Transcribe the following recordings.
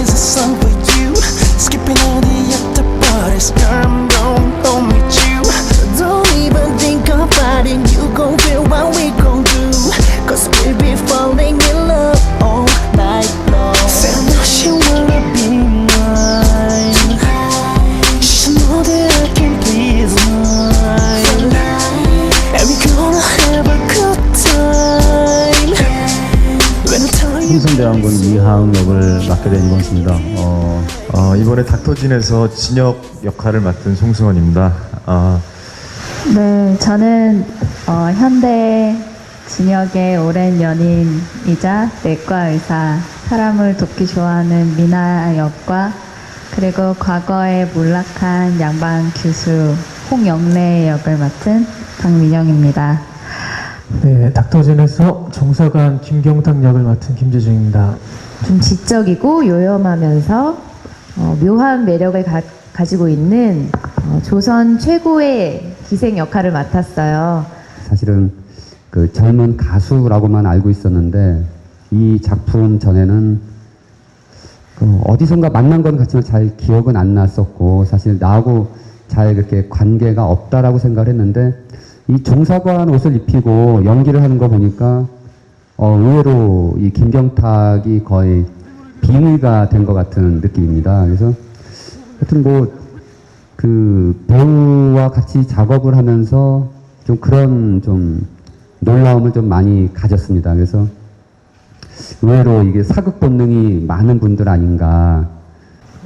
is a song for you. Skipping all the after parties Come on, go meet you. Don't even think about it You gon' feel what we gon' do. Cause we'll be falling 현대왕군 이하응 역을 맡게 된 이범수입니다. 어, 어, 이번에 닥터진에서 진혁 역할을 맡은 송승헌입니다. 아, 네, 저는 어, 현대 진역의 오랜 연인이자 내과 의사, 사람을 돕기 좋아하는 미나 역과 그리고 과거에 몰락한 양반 교수 홍영래 역을 맡은 강민영입니다. 네, 닥터진에서 정사관 김경탁 역을 맡은 김재중입니다. 좀 지적이고 요염하면서 어, 묘한 매력을 가, 지고 있는 어, 조선 최고의 기생 역할을 맡았어요. 사실은 그 젊은 가수라고만 알고 있었는데 이 작품 전에는 그 어디선가 만난 건 같지만 잘 기억은 안 났었고 사실 나하고 잘 그렇게 관계가 없다라고 생각을 했는데 이 종사관 옷을 입히고 연기를 하는 거 보니까 어, 의외로 이 김경탁이 거의 빙의가 된 것 같은 느낌입니다. 그래서 하여튼 뭐 그 배우와 같이 작업을 하면서 좀 그런 좀 놀라움을 좀 많이 가졌습니다. 그래서 의외로 이게 사극 본능이 많은 분들 아닌가.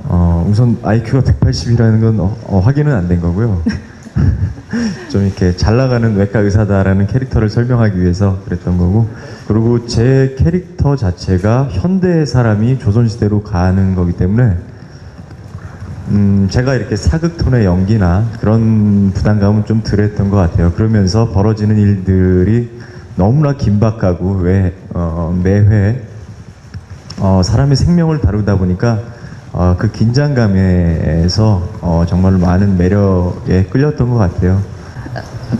어, 우선 IQ가 180이라는 건 어, 어, 확인은 안 된 거고요. 좀 이렇게 잘 나가는 외과 의사다라는 캐릭터를 설명하기 위해서 그랬던 거고 그리고 제 캐릭터 자체가 현대 사람이 조선시대로 가는 거기 때문에 음, 제가 이렇게 사극 톤의 연기나 그런 부담감은 좀 덜했던 것 같아요. 그러면서 벌어지는 일들이 너무나 긴박하고 왜 어, 매회 어, 사람의 생명을 다루다 보니까 어, 그 긴장감에서 어, 정말로 많은 매력에 끌렸던 것 같아요.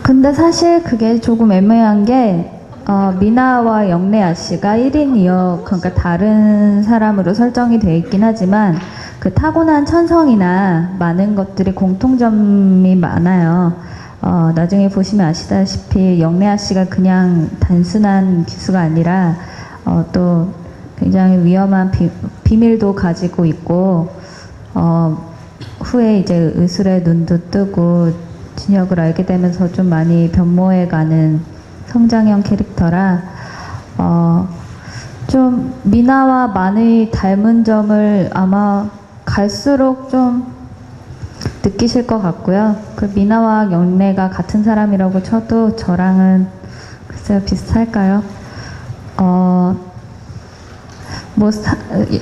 근데 사실 그게 조금 애매한 게 어, 미나와 영래아 씨가 1인 2역 그러니까 다른 사람으로 설정이 돼 있긴 하지만 그 타고난 천성이나 많은 것들이 공통점이 많아요. 어, 나중에 보시면 아시다시피 영래아 씨가 그냥 단순한 기수가 아니라 어, 또 굉장히 위험한 비, 비밀도 가지고 있고 어, 후에 이제 의술의 눈도 뜨고 진역을 알게 되면서 좀 많이 변모해가는 성장형 캐릭터라 어, 좀 미나와 많이 닮은 점을 아마 갈수록 좀 느끼실 것 같고요. 그 미나와 영래가 같은 사람이라고 쳐도 저랑은 글쎄요 비슷할까요? 어, 뭐 사-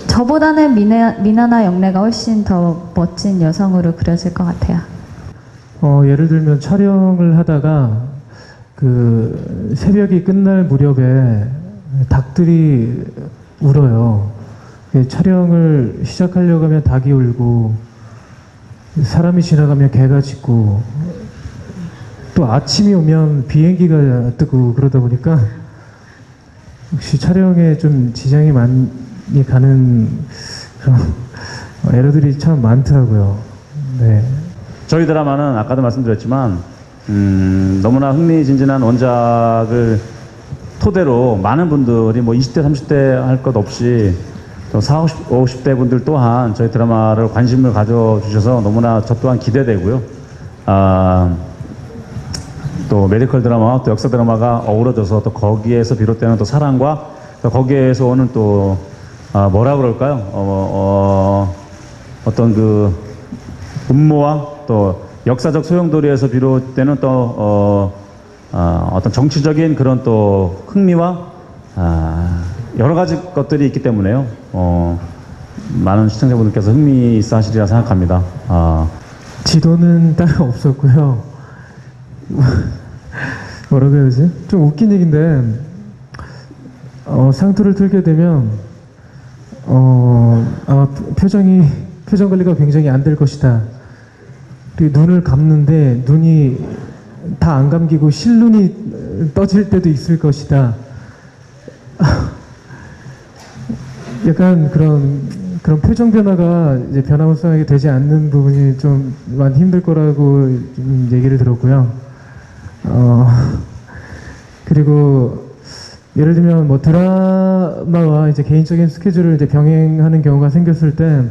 저보다는 미나, 미나나 영래가 훨씬 더 멋진 여성으로 그려질 것 같아요. 어, 예를 들면 촬영을 하다가 그 새벽이 끝날 무렵에 닭들이 울어요. 그 촬영을 시작하려고 하면 닭이 울고 사람이 지나가면 개가 짖고 또 아침이 오면 비행기가 뜨고 그러다 보니까 역시 촬영에 좀 지장이 많이 가는 그런 에러들이 참 많더라고요. 네. 저희 드라마는 아까도 말씀드렸지만 음, 너무나 흥미진진한 원작을 토대로 많은 분들이 뭐 20대, 30대 할 것 없이 또 40, 50대 분들 또한 저희 드라마를 관심을 가져주셔서 너무나 저 또한 기대되고요. 아, 또 메디컬 드라마와 또 역사 드라마가 어우러져서 또 거기에서 비롯되는 또 사랑과 또 거기에서 오는 또 아, 뭐라 그럴까요? 어, 어, 어떤 그 음모와 또 역사적 소용돌이에서 비롯되는 또 어, 어, 어 떤 정치적인 그런 또 흥미와 아, 여러 가지 것들이 있기 때문에요. 어, 많은 시청자분들께서 흥미 있어 하시리라 생각합니다. 아, 지도는 따로 없었고요. 뭐라고 해야 되지? 좀 웃긴 얘기인데 어, 상투를 틀게 되면 어, 아마 표정이 표정 관리가 굉장히 안 될 것이다. 눈을 감는데 눈이 다 안 감기고 실눈이 떠질 때도 있을 것이다. 약간 그런 그런 표정 변화가 이제 변화무쌍하게 되지 않는 부분이 좀 많이 힘들 거라고 좀 얘기를 들었고요. 어, 그리고 예를 들면 뭐 드라마와 이제 개인적인 스케줄을 이제 병행하는 경우가 생겼을 때그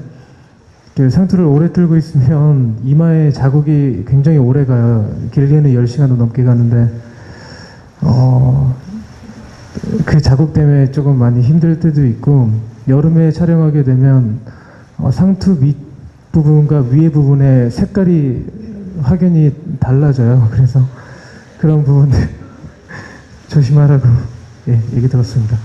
상투를 오래 틀고 있으면 이마에 자국이 굉장히 오래 가요. 길게는 10시간도 넘게 가는데 어, 그 자국 때문에 조금 많이 힘들 때도 있고 여름에 촬영하게 되면 어, 상투 밑 부분과 위에 부분의 색깔이 확연히 달라져요. 그래서 그런 부분들 조심하라고 예, 얘기 들었습니다.